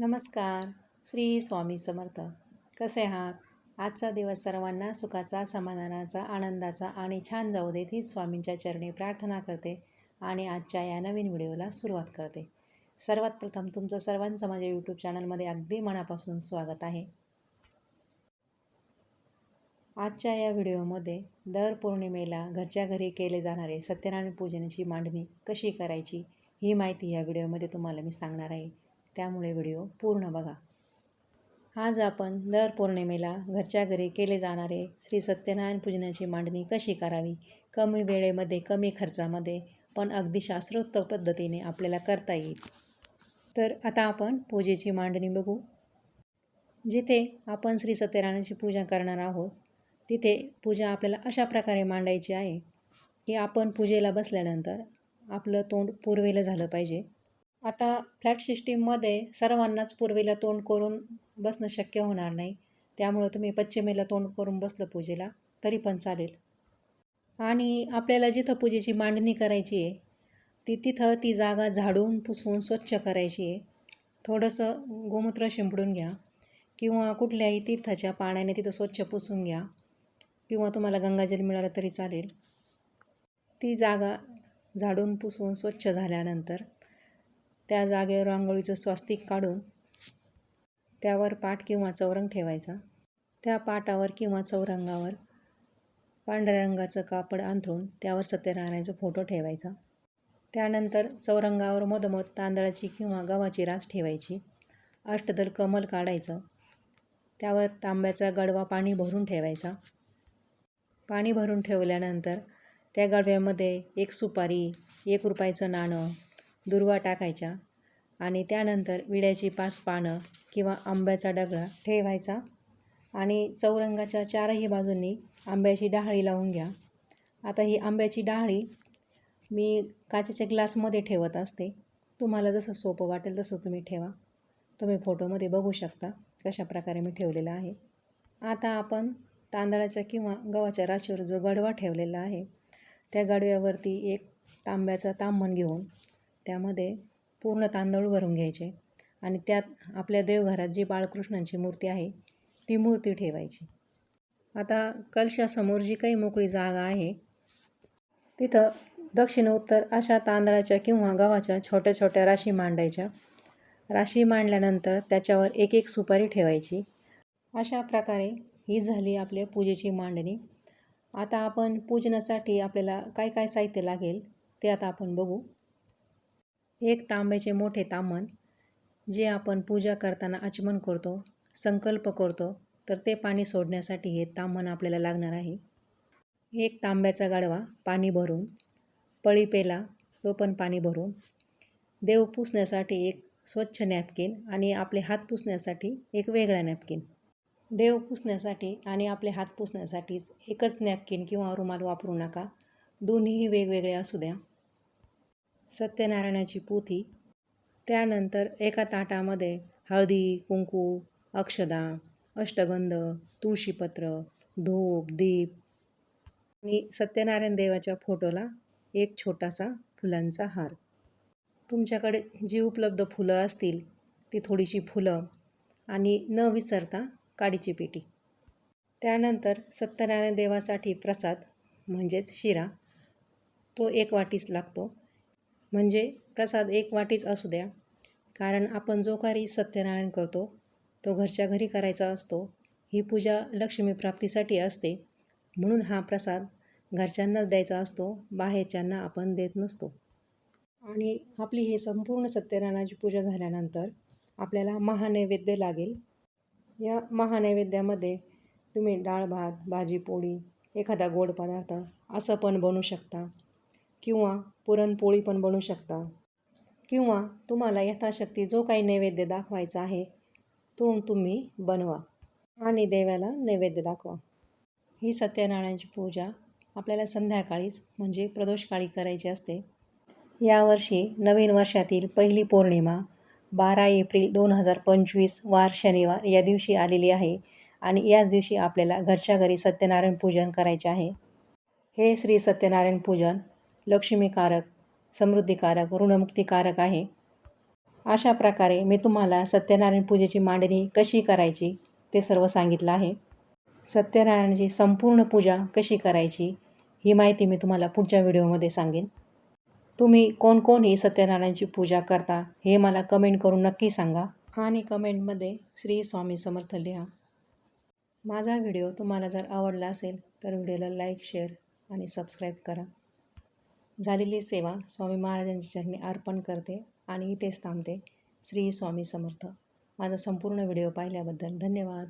नमस्कार. श्री स्वामी समर्थ. कसे आहात? आजचा दिवस सर्वांना सुखाचा समाधानाचा आनंदाचा आणि छान जाऊ देत हीच स्वामींच्या चरणी प्रार्थना करते आणि आजच्या या नवीन व्हिडिओला सुरुवात करते. सर्वात प्रथम तुमचं सर्वांचं माझ्या यूट्यूब चॅनलमध्ये अगदी मनापासून स्वागत आहे. आजच्या या व्हिडिओमध्ये दर पौर्णिमेला घरच्या घरी केले जाणारे सत्यनारायण पूजनाची मांडणी कशी करायची ही माहिती या व्हिडिओमध्ये तुम्हाला मी सांगणार आहे. त्यामुळे व्हिडिओ पूर्ण बघा. आज आपण दर पौर्णिमेला घरच्या घरी केले जाणारे श्री सत्यनारायण पूजनाची मांडणी कशी करावी? कमी वेळेमध्ये कमी खर्चामध्ये पण अगदी शास्त्रोक्त पद्धतीने आपल्याला करता येईल. तर आता आपण पूजेची मांडणी बघू. जिथे आपण श्री सत्यनारायणाची पूजा करणार आहोत तिथे पूजा आपल्याला अशा प्रकारे मांडायची आहे की आपण पूजेला बसल्यानंतर आपलं तोंड पूर्वेला झालं पाहिजे. आता फ्लॅट सिस्टीममध्ये सर्वांनाच पूर्वेला तोंड करून बसणं शक्य होणार नाही. त्यामुळं तुम्ही पश्चिमेला तोंड करून बसलं पूजेला तरी पण चालेल. आणि आपल्याला जिथं पूजेची मांडणी करायची आहे ती तिथं ती जागा झाडून पुसवून स्वच्छ करायची आहे. थोडंसं गोमूत्र शिंपडून घ्या किंवा कुठल्याही तीर्थाच्या पाण्याने तिथं स्वच्छ पुसून घ्या किंवा तुम्हाला गंगाजल मिळालं तरी चालेल. ती जागा झाडून पुसवून स्वच्छ झाल्यानंतर त्या जागेवर रांगोळीचं स्वास्तिक काढून त्यावर पाट किंवा चौरंग ठेवायचा. त्या पाटावर किंवा चौरंगावर पांढऱ्या रंगाचं कापड अंथरून त्यावर सत्यनारायणाचा फोटो ठेवायचा. त्यानंतर चौरंगावर मधोमध तांदळाची किंवा गव्हाची रास ठेवायची. अष्टदल कमल काढायचं. त्यावर तांब्याचा गडवा पाणी भरून ठेवायचा. पाणी भरून ठेवल्यानंतर त्या गडव्यामध्ये एक सुपारी एक रुपयाचं नाणं दुर्वा टाकायच्या आणि त्यानंतर विड्याची पाच पानं किंवा आंब्याचा डगळा ठेवायचा आणि चौरंगाच्या चारही बाजूंनी आंब्याची डहाळी लावून घ्या. आता ही आंब्याची डहाळी मी काचेच्या ग्लासमध्ये ठेवत असते. तुम्हाला जसं सोपं वाटेल तसं तुम्ही ठेवा. तुम्ही फोटोमध्ये बघू शकता कशा प्रकारे मी ठेवलेला आहे. आता आपण तांदळाच्या किंवा गव्हाच्या राशीवर जो गडवा ठेवलेला आहे त्या गडव्यावरती एक तांब्याचा तांबण घेऊन त्यामध्ये पूर्ण तांदूळ भरून घ्यायचे आणि त्यात आपल्या देवघरात जी बाळकृष्णांची मूर्ती आहे ती मूर्ती ठेवायची. आता कलशासमोर जी काही मोकळी जागा आहे तिथं दक्षिण उत्तर अशा तांदळाच्या किंवा गव्हाच्या छोट्या छोट्या राशी मांडायच्या. राशी मांडल्यानंतर त्याच्यावर एक एक सुपारी ठेवायची. अशा प्रकारे ही झाली आपल्या पूजेची मांडणी. आता आपण पूजनासाठी आपल्याला काय काय साहित्य लागेल ते आता आपण बघू. एक तांब्याचे मोठे तामण जे आपण पूजा करताना आचमन करतो संकल्प करतो तर ते पाणी सोडण्यासाठी हे तामण आपल्याला लागणार आहे. एक तांब्याचा गाडवा पाणी भरून पळी पेला तो पण पाणी भरून देव पुसण्यासाठी एक स्वच्छ नॅपकिन आणि आपले हात पुसण्यासाठी एक वेगळा नॅपकिन. देव पुसण्यासाठी आणि आपले हात पुसण्यासाठीच एकच नॅपकिन किंवा रुमाल वापरू नका. दोन्हीही वेगवेगळे असू द्या. सत्यनारायणाची पोथी. त्यानंतर एका ताटामध्ये हळदी कुंकू अक्षदा अष्टगंध तुळशीपत्र धूप दीप आणि सत्यनारायण देवाच्या फोटोला एक छोटासा फुलांचा हार. तुमच्याकडे जी उपलब्ध फुलं असतील ती थोडीशी फुलं आणि न विसरता काडीची पेटी. त्यानंतर सत्यनारायण देवासाठी प्रसाद म्हणजेच शिरा तो एक वाटीस लागतो. म्हणजे प्रसाद एक वाटीच असू द्या. कारण आपण जो काही सत्यनारायण करतो तो घरच्या घरी करायचा असतो ही पूजा लक्ष्मीप्राप्तीसाठी असते. म्हणून हा प्रसाद घरच्यांनाच द्यायचा असतो बाहेरच्यांना आपण देत नसतो. आणि आपली ही संपूर्ण सत्यनारायणाची पूजा झाल्यानंतर आपल्याला महानैवेद्य लागेल. या महानैवेद्यामध्ये तुम्ही डाळ भात भाजी पोळी एखादा गोड पदार्थ असं पण बनवू शकता. किंवा पुरणपोळी पण बनवू शकता. किंवा तुम्हाला यथाशक्ती जो काही नैवेद्य दाखवायचा आहे तो तुम्ही बनवा आणि देवाला नैवेद्य दाखवा. ही सत्यनारायणाची पूजा आपल्याला संध्याकाळीच म्हणजे प्रदोषकाळी करायची असते. यावर्षी नवीन वर्षातील पहिली पौर्णिमा बारा एप्रिल दोन हजार पंचवीस वार शनिवार या दिवशी आलेली आहे आणि याच दिवशी आपल्याला घरच्या घरी सत्यनारायण पूजन करायचे आहे. हे श्री सत्यनारायण पूजन लक्ष्मीकारक समृद्धिकारक ऋणमुक्तिकारक आहे. अशा प्रकारे मी तुम्हाला सत्यनारायण पूजेची मांडणी कशी करायची ते सर्व सांगितलं आहे. सत्यनारायणाची संपूर्ण पूजा कशी करायची ही माहिती मी तुम्हाला पुढच्या व्हिडिओमध्ये सांगेन. तुम्ही कोणकोण ही सत्यनारायणची पूजा करता हे मला कमेंट करून नक्की सांगा आणि कमेंटमध्ये श्री स्वामी समर्थ लिहा. माझा व्हिडिओ तुम्हाला जर आवडला असेल तर व्हिडिओला लाईक शेअर आणि सबस्क्राईब करा. झालेली सेवा स्वामी महाराजांच्या चरणी अर्पण करते आणि इथेच थांबते. श्री स्वामी समर्थ. माझा संपूर्ण व्हिडिओ पाहिल्याबद्दल धन्यवाद.